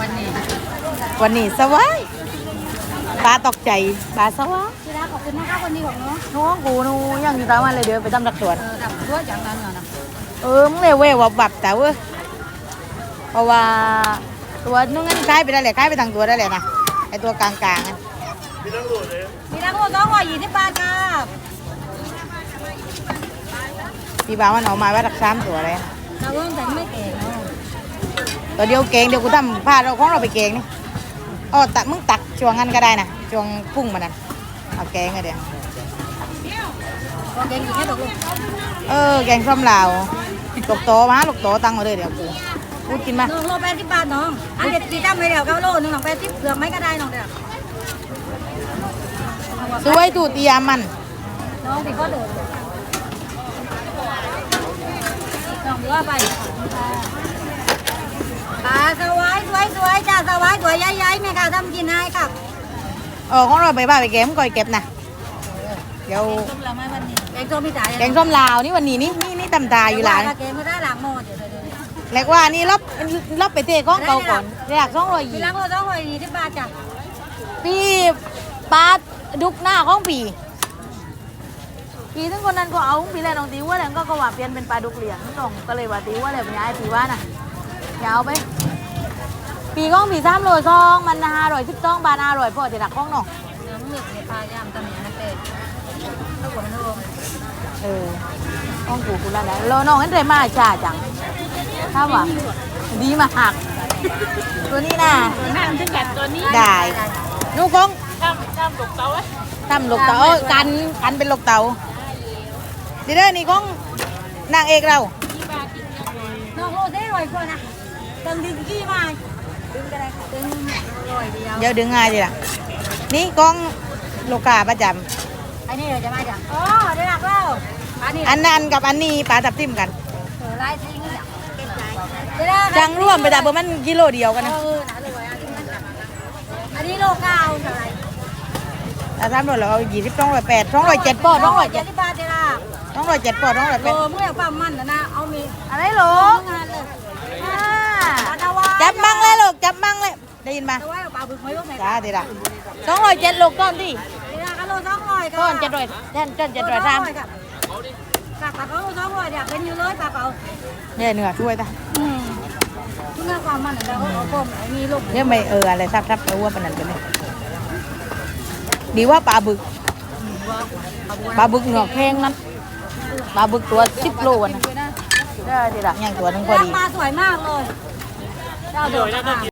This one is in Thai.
วันนี้วันนี้สวายปลาตกใจปลาสวายที่รักขอบคุณนะคะคนดีของน้องน้องกูนูยังอยู่ตามมันเลยเดี๋ยวไปทำดักสวนเออดับด้วยอย่างนั้นเหรอนะเออมึงเลยเว้ยว่าบับแต่เว้ยเพราะว่าตัวนู้นงั้นคล้ายไปได้แหละคล้ายไปทางตัวได้แหละนะไอตัวกลางๆอะมีทั้งหมดสองร้อยยี่สิบบาทครับพี่บ่าวมันออกมาว่ารักสามตัวเลยเราเพิ่งแต่งไม่เก่งเนาะ ตัวเดียวเก่งเดี๋ยวกูทำพาเราของเราไปเก่งนี่อ๋อตักมึงตักช่วงนั้นก็ได้นะช่วงพุ่งมันนั่นเอาแกงก็เดี๋ยวก็เก่งอยู่แค่ตกลงเออแกงส้มลาวลูกโตมาลูกโตตั้งมาเลยเดี๋ยวกูกูกินมาน้องโลแปดสิบบาทน้อง อันเด็ดกี่จำไม่เดียวเก้าโลหนึ่งของแปดสิบเปลือกไม่ก็ได้น้องเดียวสวยตูเตียมัน น้องติดก็เดือดน้องเดือไป ปลาสวายสวยสวยจ้าสวายตัวใหญ่ๆแม่ค่ะทำกินให้ครับเออของเราไปบ้าไปแกงก่อยเก็บนะเดี๋ยวส้มละไม่วันนี้แกงส้มพี่จ๋าแกงส้มลาวนี่วันนี้นี่นี่นี่ตำตาอยู่หลานแกงไม่ได้หลังหม้อเดี๋ยวเดี๋ยวเดี๋ยวเล็กว่านี่รอบรอบไปเตะก้องเก่าก่อนเรียกสองร้อยมียี่หลังเราต้องหอยที่บาทจ้ะปีปลาดุกหน้าของปีปีทั้งคนนั้นก็เอาปีแรกน้องตีว่าแล้วก็ก็ว่าเปลี่ยนเป็นปลาดุกเหลียงน้องก็เลยว่าตีว่าแล้วย้ายตีว่าน่ะ ยาวไปปีก้องปีสามโลซองมันห้าร้อยสิบสองบาทห้าร้อยพอจะดักก้องน้องเนื้อมึกในปลาย่ำตำหนินักเตะถ้าผมไม่รู้เออก้องกูกูแล้วนะรอน้องนั่นเลยมาช้าจังถ้าว่าดีมากตัวนี้น่ะน้ำถึงแบบตัวนี้ได้นูกก้องทำทำตกเตาไว้ทำลูกเต๋าเออกันกันเป็นลูกเต๋าดีเด้อนี่ของนางเอกเราน้องโลได้รวยกว่านะ ตึงดึงกี้มาดึงก็ได้ค่ะดึงรวยเดียวเดี๋ยวดึงง่ายดีล่ะ นี่ของลูกค้าประจอันนี้เราจะมาจ้ะอ๋อได้หลักแล้วอันนี้ำอันนั้นกับอันนี้ปลาตับทิมกัน เออไล่ทิ้งจ้ะจังร่วมไปแต่เบอร์มันกิโลเดียวกันนะเออหนาเลยอันนี้โลเก้าเท่าไหร่แต่ทำรถเราเอายี่สิบสองร้อยแปดสองร้อยเจ็ดปอสองร้อยเจ็ดที่บาทเจ้าสองร้อยเจ็ดปอสองร้อยโลแปดเมื่อปั๊มมันนะนะเอามีอะไรหรอทำงานเลย อ่า ปลาตะวัน จับมังเลยลูกจับมังเลย ได้ยินมาตะวันเอาปลาบึกไม่ลูกไหนจ้าดีละสองร้อยเจ็ดลูกก้อนที่นี่นะก็โลสองร้อยก้อนเจ็ดร้อยแทนเจ็ดเจ็ดร้อยสามปลาปลาเขาโลสองร้อยอยากเป็นอยู่เลยปลาเปล่าเนี่ยเหนือช่วยตาอืมเมื่อความมันเราเอาต้มไอ้นี่ลูกเนี่ยไม่เอออะไรซับซับไปอ้วนปานนันกันเลยดีว่าปลาบึกปลาบึกเหงือกแพงนั้นปลาบึกตัวสิบโลนะได้ดีละอย่างตัวหนึงพอดีปลาสวยมากเลยเจ้าเดือด